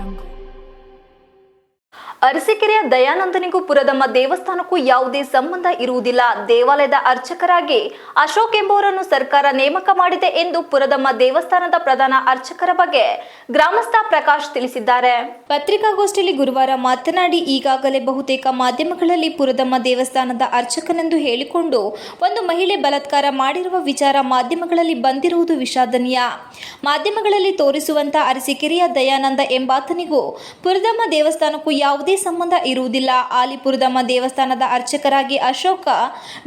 jungle. ಅರಸೀಕೆರೆಯ ದಯಾನಂದನಿಗೂ Puradamma ದೇವಸ್ಥಾನಕ್ಕೂ ಯಾವುದೇ ಸಂಬಂಧ ಇರುವುದಿಲ್ಲ. ದೇವಾಲಯದ ಅರ್ಚಕರಾಗಿ ಅಶೋಕ್ ಎಂಬುವರನ್ನು ಸರ್ಕಾರ ನೇಮಕ ಮಾಡಿದೆ ಎಂದು ಪುರದಮ್ಮ ದೇವಸ್ಥಾನದ ಪ್ರಧಾನ ಅರ್ಚಕರ ಬಗ್ಗೆ ಗ್ರಾಮಸ್ಥ ಪ್ರಕಾಶ್ ತಿಳಿಸಿದ್ದಾರೆ. ಪತ್ರಿಕಾಗೋಷ್ಠಿಯಲ್ಲಿ ಗುರುವಾರ ಮಾತನಾಡಿ, ಈಗಾಗಲೇ ಬಹುತೇಕ ಮಾಧ್ಯಮಗಳಲ್ಲಿ ಪುರದಮ್ಮ ದೇವಸ್ಥಾನದ ಅರ್ಚಕನೆಂದು ಹೇಳಿಕೊಂಡು ಒಂದು ಮಹಿಳೆ ಬಲತ್ಕಾರ ಮಾಡಿರುವ ವಿಚಾರ ಮಾಧ್ಯಮಗಳಲ್ಲಿ ಬಂದಿರುವುದು ವಿಷಾದನೀಯ. ಮಾಧ್ಯಮಗಳಲ್ಲಿ ತೋರಿಸುವಂತ ಅರಸೀಕೆರೆಯ ದಯಾನಂದ ಎಂಬಾತನಿಗೂ ಪುರದಮ್ಮ ದೇವಸ್ಥಾನಕ್ಕೂ ಯಾವುದೇ ಸಂಬಂಧ ಇರುವುದಿಲ್ಲ. ಆಲಿಪುರದಮ್ಮ ದೇವಸ್ಥಾನದ ಅರ್ಚಕರಾಗಿ ಅಶೋಕ,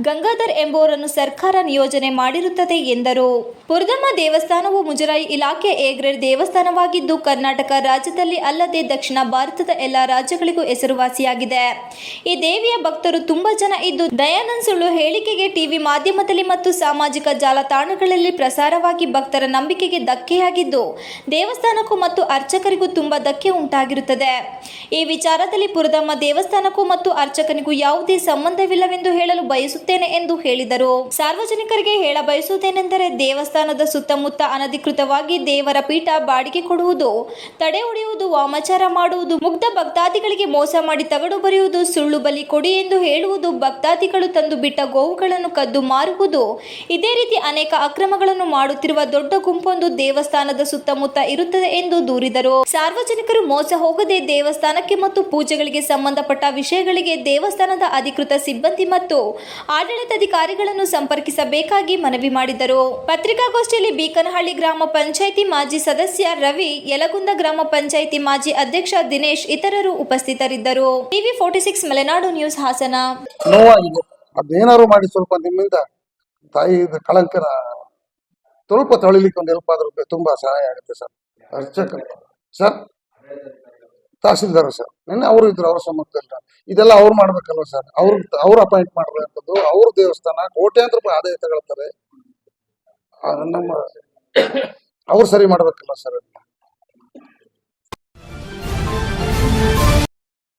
ಗಂಗಾಧರ್ ಎಂಬುವರನ್ನು ಸರ್ಕಾರ ನಿಯೋಜನೆ ಮಾಡಿರುತ್ತದೆ ಎಂದರು. ಪುರದಮ್ಮ ದೇವಸ್ಥಾನವು ಮುಜರಾಯಿ ಇಲಾಖೆ ಎ ಗ್ರೇಡ್ ದೇವಸ್ಥಾನವಾಗಿದ್ದು, ಕರ್ನಾಟಕ ರಾಜ್ಯದಲ್ಲಿ ಅಲ್ಲದೆ ದಕ್ಷಿಣ ಭಾರತದ ಎಲ್ಲ ರಾಜ್ಯಗಳಿಗೂ ಹೆಸರುವಾಸಿಯಾಗಿದೆ. ಈ ದೇವಿಯ ಭಕ್ತರು ತುಂಬಾ ಜನ ಇದ್ದು, ದಯಾನಂದ್ ಸುಳ್ಳು ಹೇಳಿಕೆಗೆ ಟಿವಿ ಮಾಧ್ಯಮದಲ್ಲಿ ಮತ್ತು ಸಾಮಾಜಿಕ ಜಾಲತಾಣಗಳಲ್ಲಿ ಪ್ರಸಾರವಾಗಿ ಭಕ್ತರ ನಂಬಿಕೆಗೆ ಧಕ್ಕೆಯಾಗಿದ್ದು, ದೇವಸ್ಥಾನಕ್ಕೂ ಮತ್ತು ಅರ್ಚಕರಿಗೂ ತುಂಬಾ ಧಕ್ಕೆ ಉಂಟಾಗಿರುತ್ತದೆ. ಈ ಪುರದಮ್ಮ ದೇವಸ್ಥಾನಕ್ಕೂ ಮತ್ತು ಅರ್ಚಕನಿಗೂ ಯಾವುದೇ ಸಂಬಂಧವಿಲ್ಲವೆಂದು ಹೇಳಲು ಬಯಸುತ್ತೇನೆ ಎಂದು ಹೇಳಿದರು. ಸಾರ್ವಜನಿಕರಿಗೆ ಹೇಳ ಬಯಸುವುದೇನೆಂದರೆ ದೇವಸ್ಥಾನದ ಸುತ್ತಮುತ್ತ ಅನಧಿಕೃತವಾಗಿ ದೇವರ ಪೀಠ ಬಾಡಿಗೆ ಕೊಡುವುದು, ತಡೆ ಹೊಡೆಯುವುದು, ವಾಮಾಚಾರ ಮಾಡುವುದು, ಮುಗ್ಧ ಭಕ್ತಾದಿಗಳಿಗೆ ಮೋಸ ಮಾಡಿ ತಗಡು ಬರೆಯುವುದು, ಸುಳ್ಳು ಬಲಿ ಕೊಡಿ ಎಂದು ಹೇಳುವುದು, ಭಕ್ತಾದಿಗಳು ತಂದು ಬಿಟ್ಟ ಗೋವುಗಳನ್ನು ಕದ್ದು ಮಾರುವುದು, ಇದೇ ರೀತಿ ಅನೇಕ ಅಕ್ರಮಗಳನ್ನು ಮಾಡುತ್ತಿರುವ ದೊಡ್ಡ ಗುಂಪೊಂದು ದೇವಸ್ಥಾನದ ಸುತ್ತಮುತ್ತ ಇರುತ್ತದೆ ಎಂದು ದೂರಿದರು. ಸಾರ್ವಜನಿಕರು ಮೋಸ ಹೋಗದೆ ದೇವಸ್ಥಾನಕ್ಕೆ ಮತ್ತು ಪೂಜೆಗಳಿಗೆ ಸಂಬಂಧಪಟ್ಟ ವಿಷಯಗಳಿಗೆ ದೇವಸ್ಥಾನದ ಅಧಿಕೃತ ಸಿಬ್ಬಂದಿ ಮತ್ತು ಆಡಳಿತಾಧಿಕಾರಿಗಳನ್ನು ಸಂಪರ್ಕಿಸಬೇಕಾಗಿ ಮನವಿ ಮಾಡಿದರು. ಪತ್ರಿಕಾಗೋಷ್ಠಿಯಲ್ಲಿ ಬೀಕನಹಳ್ಳಿ ಗ್ರಾಮ ಪಂಚಾಯಿತಿ ಮಾಜಿ ಸದಸ್ಯ ರವಿ ಯಲಗುಂದ ಗ್ರಾಮ ಪಂಚಾಯಿತಿ ಮಾಜಿ ಅಧ್ಯಕ್ಷ ದಿನೇಶ್ ಇತರರು ಉಪಸ್ಥಿತರಿದ್ದರು. TV forty six Malenadu news Hassan. ಅದೇನಾದ್ರು ಮಾಡಿ ಸ್ವಲ್ಪ ನಿಮ್ಮಿಂದ ತಾಯಿ ಕಳಂಕರ ಸ್ವಲ್ಪ ತೊಳಿಲಿಕ್ಕೆ ಒಂದು ಹೆಲ್ಪ್ ಆದ್ರೂ ತುಂಬಾ ಸಹಾಯ ಆಗುತ್ತೆ ಸರ್. ಅರ್ಚಕ ಸರ್, ತಹಸೀಲ್ದಾರ ಸರ್. ನಿನ್ನೆ ಅವರು ಇದ್ರು, ಅವ್ರ ಸಮ್ಮುಖದಲ್ಲಿ ಇದೆಲ್ಲ ಅವ್ರು ಮಾಡ್ಬೇಕಲ್ವ ಸರ್? ಅವ್ರ, ಅವ್ರು ಅಪಾಯಿಂಟ್ ಮಾಡಿರುವಂಥದ್ದು ಅವ್ರ ದೇವಸ್ಥಾನ ಕೋಟ್ಯಾಂತರ ರೂಪಾಯಿ ಆದಾಯ ತಗೊಳ್ತಾರೆ. ನಮ್ಮ, ಅವ್ರು ಸರಿ ಮಾಡ್ಬೇಕಲ್ವ ಸರ್